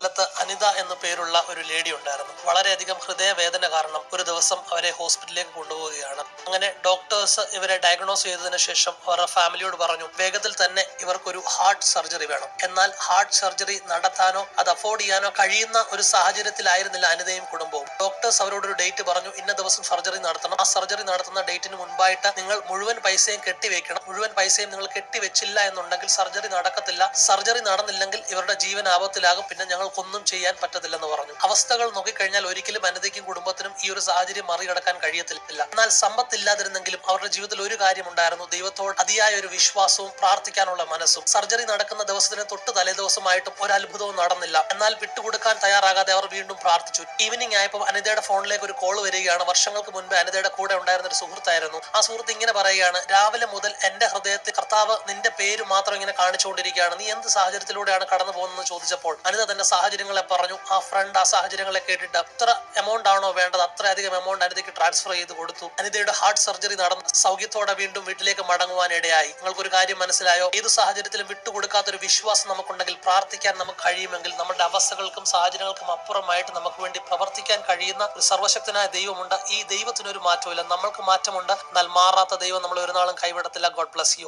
കൊല്ലത്ത് അനിത എന്ന പേരുള്ള ഒരു ലേഡി ഉണ്ടായിരുന്നു. വളരെയധികം ഹൃദയവേദന കാരണം ഒരു ദിവസം അവരെ ഹോസ്പിറ്റലിലേക്ക് കൊണ്ടുപോവുകയാണ്. അങ്ങനെ ഡോക്ടേഴ്സ് ഇവരെ ഡയഗ്നോസ് ചെയ്തതിനു ശേഷം അവരുടെ ഫാമിലിയോട് പറഞ്ഞു വേഗത്തിൽ തന്നെ ഇവർക്കൊരു ഹാർട്ട് സർജറി വേണം. എന്നാൽ ഹാർട്ട് സർജറി നടത്താനോ അത് അഫോർഡ് ചെയ്യാനോ കഴിയുന്ന ഒരു സാഹചര്യത്തിലായിരുന്നില്ല അനിതയും കുടുംബവും. ഡോക്ടേഴ്സ് അവരോട് ഒരു ഡേറ്റ് പറഞ്ഞു ഇന്ന ദിവസം സർജറി നടത്തണം. ആ സർജറി നടത്തുന്ന ഡേറ്റിന് മുൻപായിട്ട് നിങ്ങൾ മുഴുവൻ പൈസയും കെട്ടിവെക്കണം. മുഴുവൻ പൈസയും നിങ്ങൾ കെട്ടിവെച്ചില്ല എന്നുണ്ടെങ്കിൽ സർജറി നടക്കത്തില്ല. സർജറി നടന്നില്ലെങ്കിൽ ഇവരുടെ ജീവൻ ആപത്തിലാകും. പിന്നെ ഞങ്ങൾക്കൊന്നും ചെയ്യാൻ പറ്റത്തില്ലെന്ന് പറഞ്ഞു. അവസ്ഥകൾ നോക്കിക്കഴിഞ്ഞാൽ ഒരിക്കലും അനിതയ്ക്കും കുടുംബത്തിനും ഈ ഒരു സാഹചര്യം മറികടക്കാൻ കഴിയത്തില്ല. എന്നാൽ സമ്പത്തില്ലാതിരുന്നെങ്കിലും അവരുടെ ജീവിതത്തിൽ ഒരു കാര്യം ഉണ്ടായിരുന്നു ദൈവത്തോട് അതിയായ ഒരു വിശ്വാസവും പ്രാർത്ഥിക്കാനുള്ള മനസ്സും. സർജറി നടക്കുന്ന ദിവസത്തിന് തൊട്ട് തലേ ദിവസമായിട്ടും ഒരു അത്ഭുതവും നടന്നില്ല. എന്നാൽ വിട്ടുകൊടുക്കാൻ തയ്യാറാകാതെ അവർ വീണ്ടും പ്രാർത്ഥിച്ചു. ഈവനിങ് ആയപ്പോൾ അനിതയുടെ ഫോണിലേക്ക് ഒരു കോൾ വരികയാണ്. വർഷങ്ങൾക്ക് മുൻപ് അനിതയുടെ കൂടെ ഉണ്ടായിരുന്ന ഒരു സുഹൃത്തായിരുന്നു. ആ സുഹൃത്ത് ഇങ്ങനെ പറയുകയാണ് രാവിലെ മുതൽ എന്റെ ഹൃദയത്തിൽ കർത്താവ് നിന്റെ പേര് മാത്രം ഇങ്ങനെ കാണിച്ചുകൊണ്ടിരിക്കുകയാണ്. നീ എന്ത് സാഹചര്യത്തിലൂടെയാണ് കടന്നു പോകുന്നത് ചോദിച്ചപ്പോൾ അനിത തന്റെ സാഹചര്യങ്ങളെ പറഞ്ഞു ആ ഫ്രണ്ട് ആ സാഹചര്യങ്ങളെ കേട്ടിട്ട് അത്ര എമൗണ്ട് ആണോ വേണ്ടത്? അത്രയധികം എമൗണ്ട് അനിതയ്ക്ക് ട്രാൻസ്ഫർ ചെയ്ത് കൊടുത്തു. അനിതയുടെ ഹാർട്ട് സർജറി നടന്ന് സൗഖ്യത്തോടെ വീണ്ടും വീട്ടിലേക്ക് മടങ്ങുവാൻ ഇടയായി. നിങ്ങൾക്കൊരു കാര്യം മനസ്സിലായോ? ഏത് സാഹചര്യത്തിലും വിട്ടുകൊടുക്കാത്തൊരു വിശ്വാസം നമുക്കുണ്ടെങ്കിൽ പ്രാർത്ഥിക്കാൻ നമുക്ക് കഴിയുമെങ്കിൽ നമ്മുടെ അവസ്ഥകൾക്കും സാഹചര്യങ്ങൾക്കും അപ്പുറമായിട്ട് നമുക്ക് വേണ്ടി പ്രവർത്തിക്കാൻ കഴിയുന്ന സർവശക്തനായ ദൈവമുണ്ട്. ഈ ദൈവത്തിനൊരു മാറ്റമില്ല നമ്മൾക്ക് മാറ്റമുണ്ട്. എന്നാൽ മാറാത്ത ദൈവം നമ്മൾ ഒരു നാളും കൈവിടത്തില്ല. God bless you